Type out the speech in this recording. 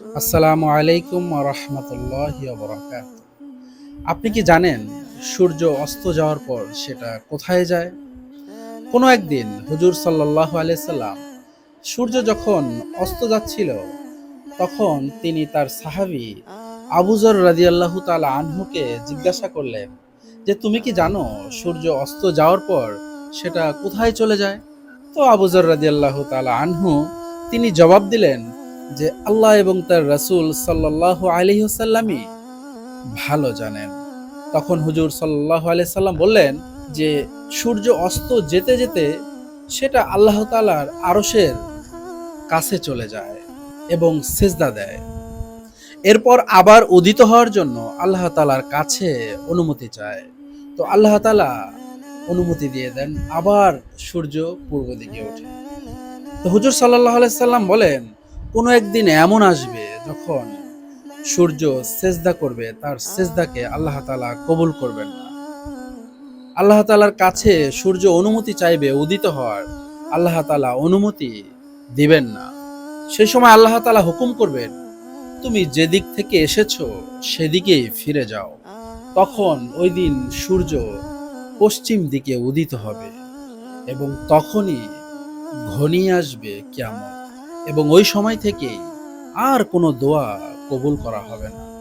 আসসালামু আলাইকুম রহমতুল্লাহ আপনি কি জানেন সূর্য অস্ত যাওয়ার পর সেটা কোথায় যায়? কোনো একদিন হুজুর সাল্লাহ আলাইসাল্লাম সূর্য যখন অস্ত যাচ্ছিল, তখন তিনি তার সাহাবি আবুজর রাজিয়াল্লাহু তালা আনহুকে জিজ্ঞাসা করলেন যে, তুমি কি জানো সূর্য অস্ত যাওয়ার পর সেটা কোথায় চলে যায়? তো আবুজর রাজিয়াল্লাহু তালা আনহু তিনি জবাব দিলেন যে আল্লাহ এবং তার রাসূল সাল্লাহ আলহিহসাল্লামই ভালো জানেন। তখন হুজুর সাল্লাহ সাল্লাম বললেন যে, সূর্য অস্ত যেতে যেতে সেটা আল্লাহ তালার আরসের কাছে চলে যায় এবং সেজদা দেয়। এরপর আবার উদিত হওয়ার জন্য আল্লাহ তালার কাছে অনুমতি চায়। তো আল্লাহ তালা অনুমতি দিয়ে দেন, আবার সূর্য পূর্ব দিকে ওঠে। তো হুজুর সাল্লাহ সাল্লাম বলেন কোনো একদিন এমন আসবে যখন সূর্য সেজদা করবে, তার সেজদাকে আল্লাহ তালা কবুল করবেন না। আল্লাহ তালার কাছে সূর্য অনুমতি চাইবে, উদিত হওয়ার আল্লাহ তালা অনুমতি দিবেন না। সেই সময় আল্লাহ তালা হুকুম করবেন, তুমি যেদিক থেকে এসেছ, সেদিকেই ফিরে যাও। তখন ওই দিন সূর্য পশ্চিম দিকে উদিত হবে এবং তখনই ঘনিয়ে আসবে কিয়ামত। এবং ওই সময় থেকে আর কোনো দোয়া কবুল করা হবে না।